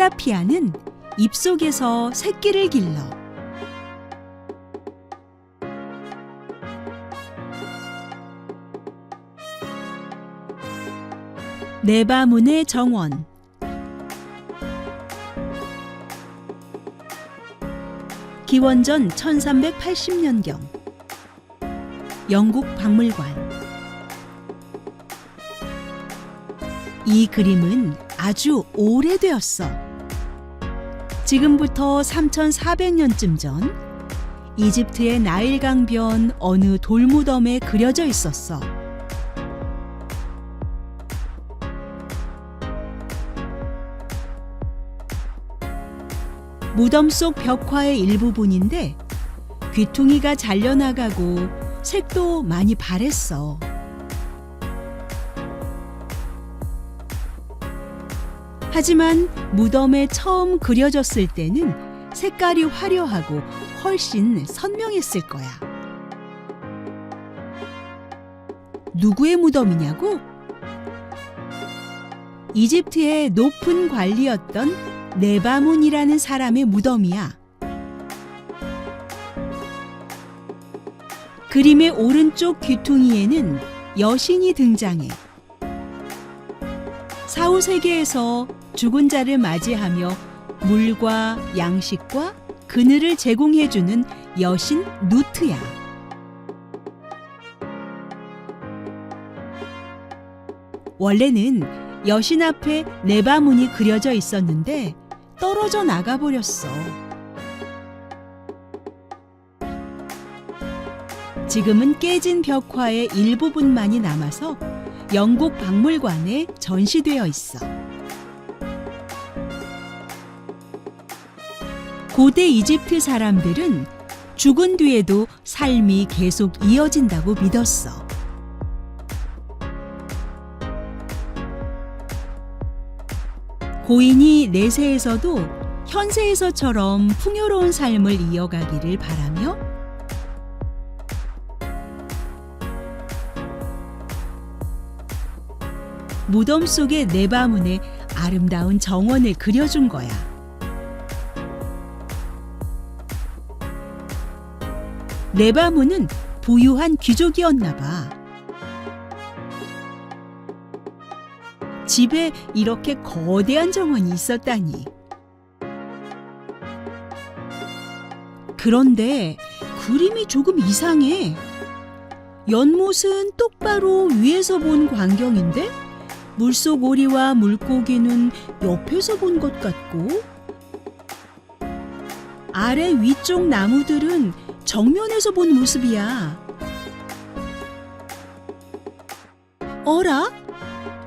틸라피아는 입속에서 새끼를 길러 네바문의 정원. 기원전 1380년경. 영국 박물관. 이 그림은 아주 오래되었어. 지금부터 3400년쯤 전 이집트의 나일 강변 어느 돌무덤에 그려져 있었어. 무덤 속 벽화의 일부분인데 귀퉁이가 잘려나가고 색도 많이 바랬어. 하지만 무덤에 처음 그려졌을 때는 색깔이 화려하고 훨씬 선명했을 거야. 누구의 무덤이냐고? 이집트의 높은 관리였던 네바문이라는 사람의 무덤이야. 그림의 오른쪽 귀퉁이에는 여신이 등장해. 사후 세계에서 죽은 자를 맞이하며 물과 양식과 그늘을 제공해주는 여신 누트야. 원래는 여신 앞에 네바문이 그려져 있었는데 떨어져 나가 버렸어. 지금은 깨진 벽화의 일부분만이 남아서 영국 박물관에 전시되어 있어. 고대 이집트 사람들은 죽은 뒤에도 삶이 계속 이어진다고 믿었어. 고인이 내세에서도 현세에서처럼 풍요로운 삶을 이어가기를 바라며 무덤 속의 네바문에 아름다운 정원을 그려준 거야. 네바문은 부유한 귀족이었나 봐. 집에 이렇게 거대한 정원이 있었다니. 그런데 그림이 조금 이상해. 연못은 똑바로 위에서 본 광경인데 물속 오리와 물고기는 옆에서 본 것 같고 아래 위쪽 나무들은 정면에서 본 모습이야. 어라?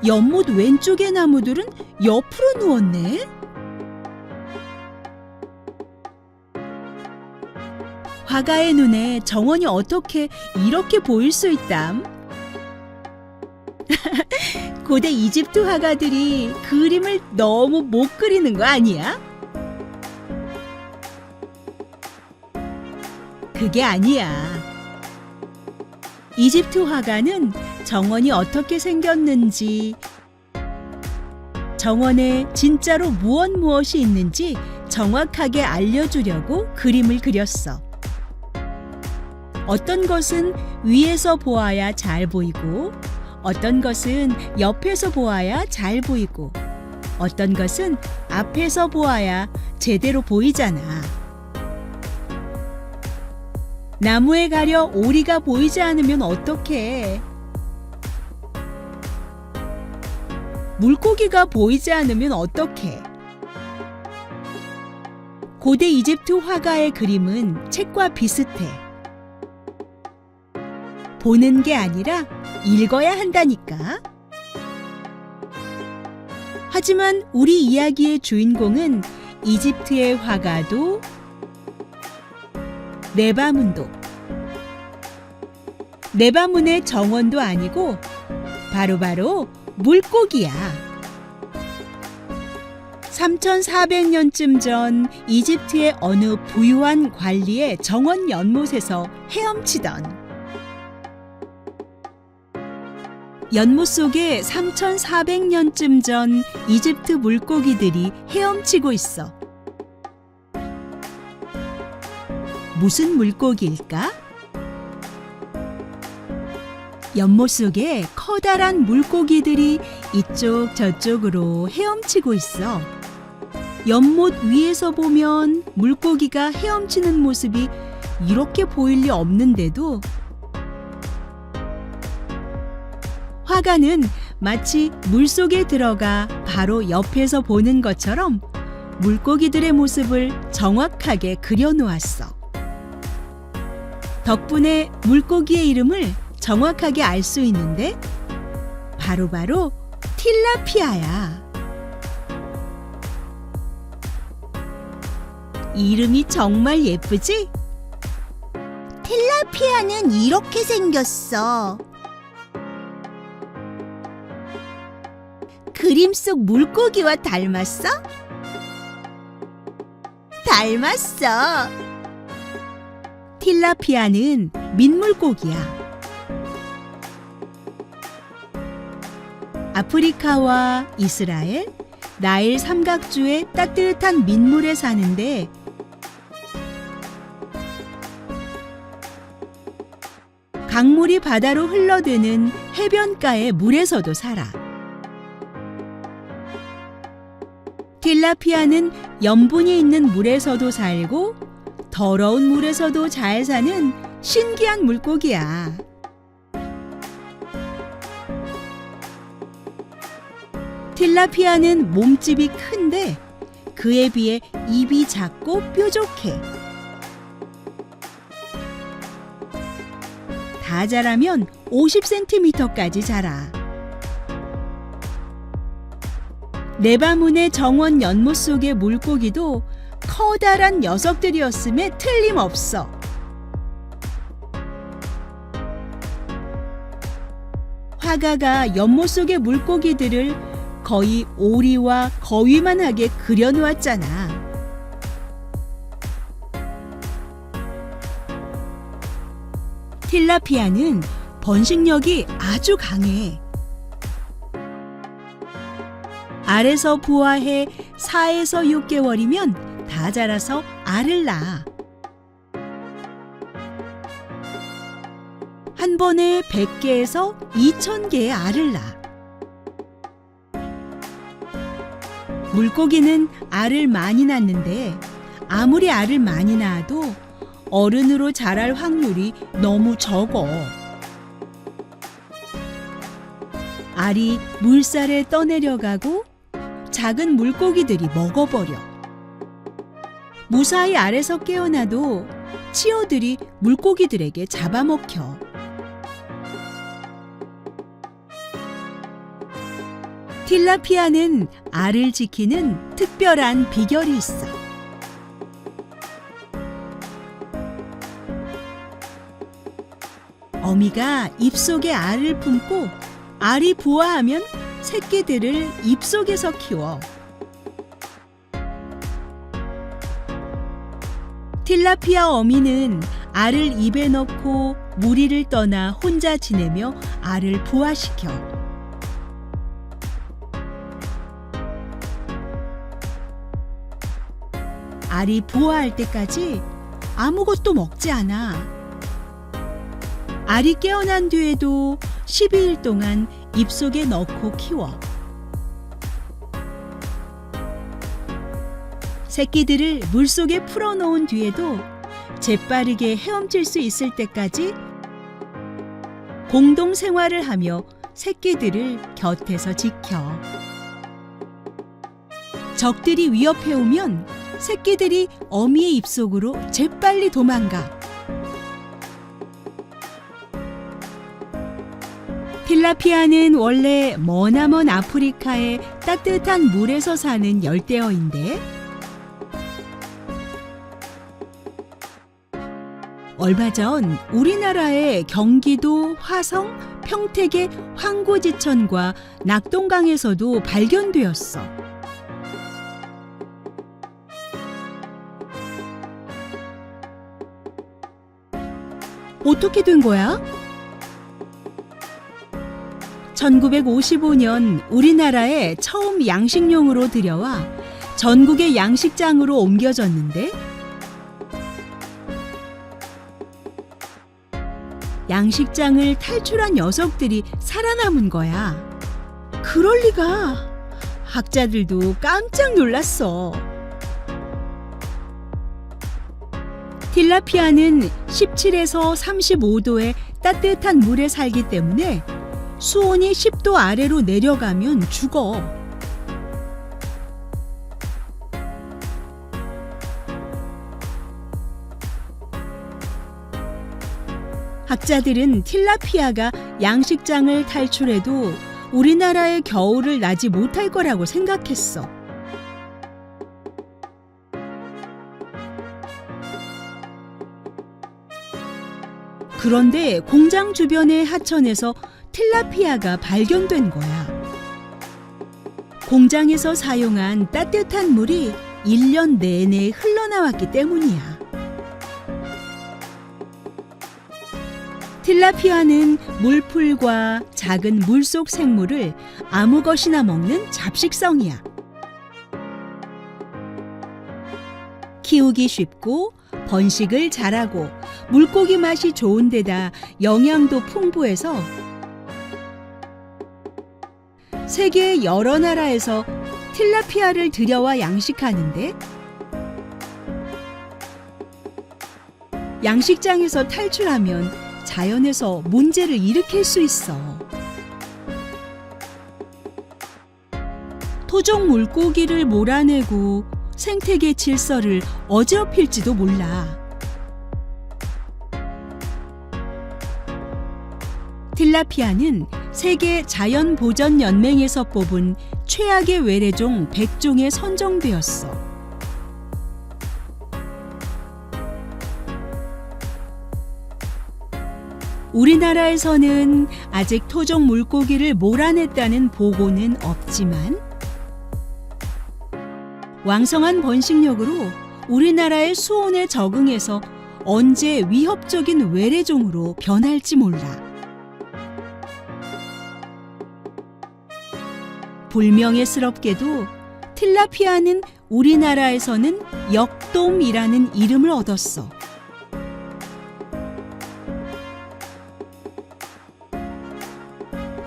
연못 왼쪽의 나무들은 옆으로 누웠네. 화가의 눈에 정원이 어떻게 이렇게 보일 수 있담? 고대 이집트 화가들이 그림을 너무 못 그리는 거 아니야? 그게 아니야. 이집트 화가는 정원이 어떻게 생겼는지, 정원에 진짜로 무엇 무엇이 있는지 정확하게 알려주려고 그림을 그렸어. 어떤 것은 위에서 보아야 잘 보이고, 어떤 것은 옆에서 보아야 잘 보이고, 어떤 것은 앞에서 보아야 제대로 보이잖아. 나무에 가려 오리가 보이지 않으면 어떡해. 물고기가 보이지 않으면 어떡해. 고대 이집트 화가의 그림은 책과 비슷해. 보는 게 아니라 읽어야 한다니까. 하지만 우리 이야기의 주인공은 이집트의 화가도 네바문도 네바문의 정원도 아니고 바로바로 물고기야. 3400년쯤 전 이집트의 어느 부유한 관리의 정원 연못에서 헤엄치던 연못 속에 3,400년쯤 전 이집트 물고기들이 헤엄치고 있어. 무슨 물고기일까? 연못 속에 커다란 물고기들이 이쪽 저쪽으로 헤엄치고 있어. 연못 위에서 보면 물고기가 헤엄치는 모습이 이렇게 보일 리 없는데도 화가는 마치 물 속에 들어가 바로 옆에서 보는 것처럼 물고기들의 모습을 정확하게 그려놓았어. 덕분에 물고기의 이름을 정확하게 알 수 있는데 바로바로 틸라피아야. 이름이 정말 예쁘지? 틸라피아는 이렇게 생겼어. 그림 속 물고기와 닮았어? 닮았어. 틸라피아는 민물고기야. 아프리카와 이스라엘, 나일 삼각주의 따뜻한 민물에 사는데 강물이 바다로 흘러드는 해변가의 물에서도 살아. 틸라피아는 염분이 있는 물에서도 살고 더러운 물에서도 잘 사는 신기한 물고기야. 틸라피아는 몸집이 큰데 그에 비해 입이 작고 뾰족해. 다 자라면 50cm까지 자라. 네바문의 정원 연못 속의 물고기도 커다란 녀석들이었음에 틀림없어. 화가가 연못 속의 물고기들을 거의 오리와 거위만하게 그려놓았잖아. 틸라피아는 번식력이 아주 강해. 알에서 부화해 4에서 6개월이면 다 자라서 알을 낳아. 한 번에 100개에서 2000개의 알을 낳아. 물고기는 알을 많이 낳는데 아무리 알을 많이 낳아도 어른으로 자랄 확률이 너무 적어. 알이 물살에 떠내려가고 작은 물고기들이 먹어버려. 무사히 알에서 깨어나도 치어들이 물고기들에게 잡아먹혀. 틸라피아는 알을 지키는 특별한 비결이 있어. 어미가 입속에 알을 품고 알이 부화하면 새끼들을 입속에서 키워. 틸라피아 어미는 알을 입에 넣고 무리를 떠나 혼자 지내며 알을 부화시켜. 알이 부화할 때까지 아무것도 먹지 않아. 알이 깨어난 뒤에도 12일 동안 입속에 넣고 키워. 새끼들을 물속에 풀어놓은 뒤에도 재빠르게 헤엄칠 수 있을 때까지 공동 생활을 하며 새끼들을 곁에서 지켜. 적들이 위협해 오면 새끼들이 어미의 입속으로 재빨리 도망가. 틸라피아는 원래 머나먼 아프리카의 따뜻한 물에서 사는 열대어인데 얼마 전 우리나라의 경기도 화성, 평택의 황구지천과 낙동강에서도 발견되었어. 어떻게 된 거야? 1955년 우리나라에 처음 양식용으로 들여와 전국의 양식장으로 옮겨졌는데 양식장을 탈출한 녀석들이 살아남은 거야. 그럴 리가. 학자들도 깜짝 놀랐어. 틸라피아는 17에서 35도의 따뜻한 물에 살기 때문에 수온이 10도 아래로 내려가면 죽어. 학자들은 틸라피아가 양식장을 탈출해도 우리나라의 겨울을 나지 못할 거라고 생각했어. 그런데 공장 주변의 하천에서 틸라피아가 발견된 거야. 공장에서 사용한 따뜻한 물이 1년 내내 흘러나왔기 때문이야. 틸라피아는 물풀과 작은 물속 생물을 아무 것이나 먹는 잡식성이야. 키우기 쉽고 번식을 잘하고 물고기 맛이 좋은 데다 영양도 풍부해서 세계 여러 나라에서 틸라피아를 들여와 양식하는데 양식장에서 탈출하면 자연에서 문제를 일으킬 수 있어. 토종 물고기를 몰아내고 생태계 질서를 어지럽힐지도 몰라. 틸라피아는 세계 자연보전연맹에서 뽑은 최악의 외래종 100종에 선정되었어. 우리나라에서는 아직 토종 물고기를 몰아냈다는 보고는 없지만 왕성한 번식력으로 우리나라의 수온에 적응해서 언제 위협적인 외래종으로 변할지 몰라. 불명예스럽게도 틸라피아는 우리나라에서는 역돔이라는 이름을 얻었어.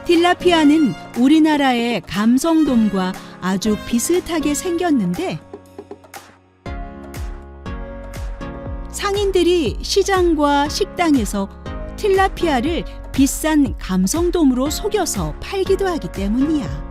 틸라피아는 우리나라의 감성돔과 아주 비슷하게 생겼는데 상인들이 시장과 식당에서 틸라피아를 비싼 감성돔으로 속여서 팔기도 하기 때문이야.